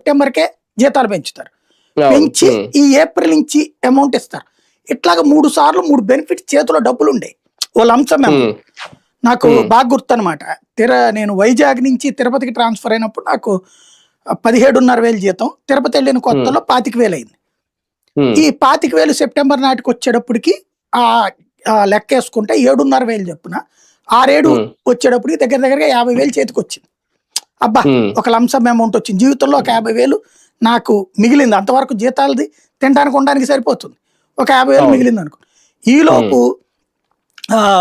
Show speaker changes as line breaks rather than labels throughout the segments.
సెప్టెంబర్కే జీతాలు పెంచుతారు. పెంచి ఈ ఏప్రిల్ నుంచి అమౌంట్ ఇస్తారు. ఇట్లాగా మూడు సార్లు మూడు బెనిఫిట్స్ చేతిలో డబ్బులు ఉండే వాళ్ళ అంశం నాకు. బాగా గుర్తనమాట తిర నేను వైజాగ్ నుంచి తిరుపతికి ట్రాన్స్ఫర్ అయినప్పుడు నాకు పదిహేడున్నర వేలు జీతం. తిరుపతి వెళ్ళిన కొత్తలో పాతిక వేలు అయింది. ఈ పాతిక వేలు సెప్టెంబర్ నాటికి వచ్చేటప్పటికి ఆ లెక్క వేసుకుంటే ఏడున్నర వేలు చెప్పున. ఆరేడు. వచ్చేటప్పటికి దగ్గర దగ్గరగా యాభై వేలు చేతికి వచ్చింది అబ్బా ఒక లంసమ్ అమౌంట్ వచ్చింది. జీవితంలో ఒక యాభై వేలు నాకు మిగిలింది. అంతవరకు జీతాలది తినడానికి ఉండడానికి సరిపోతుంది. ఒక యాభై వేలు. మిగిలింది అనుకో. ఈలోపు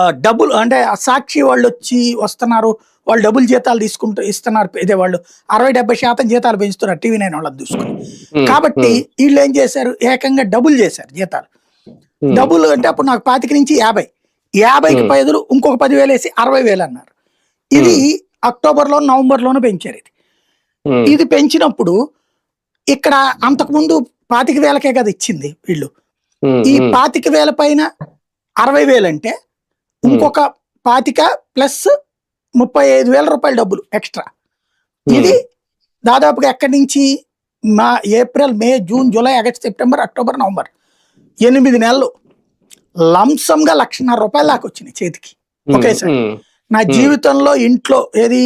డబ్బులు అంటే సాక్షి వాళ్ళు వచ్చి వస్తున్నారు. వాళ్ళు డబ్బులు జీతాలు తీసుకుంటూ ఇస్తున్నారు. ఇదే వాళ్ళు అరవై డెబ్బై శాతం జీతాలు పెంచుతున్నారు టీవీ నైన్ వాళ్ళని చూసుకుని. కాబట్టి వీళ్ళు ఏం చేశారు? ఏకంగా డబుల్ చేశారు జీతాలు. డబుల్ అంటే అప్పుడు నాకు పాతిక నుంచి యాభై. యాభైకి. పైదలు ఇంకొక పదివేలు వేసి అరవై వేలు అన్నారు. ఇది అక్టోబర్లో నవంబర్లోనే పెంచారు ఇది.
ఉమ్,
ఇది పెంచినప్పుడు ఇక్కడ అంతకుముందు పాతిక వేలకే కదా ఇచ్చింది వీళ్ళు.
ఉమ్,
ఈ
ఉమ్,
పాతిక వేల పైన అరవై వేలు అంటే ఇంకొక పాతిక ప్లస్ ముప్పై ఐదు వేల రూపాయల డబ్బులు ఎక్స్ట్రా. ఇది దాదాపుగా ఎక్కడి నుంచి మా April May June July August September October November ఎనిమిది నెలలు లంసంగా లక్షన్నర రూపాయలు దాకా వచ్చినాయి చేతికి. ఒకేసారి. నా
Hmm.
జీవితంలో ఇంట్లో ఏది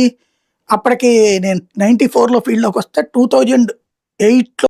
అప్పటికి నేను నైన్టీ ఫోర్లో ఫీల్డ్లోకి వస్తే టూ థౌజండ్ ఎయిట్లో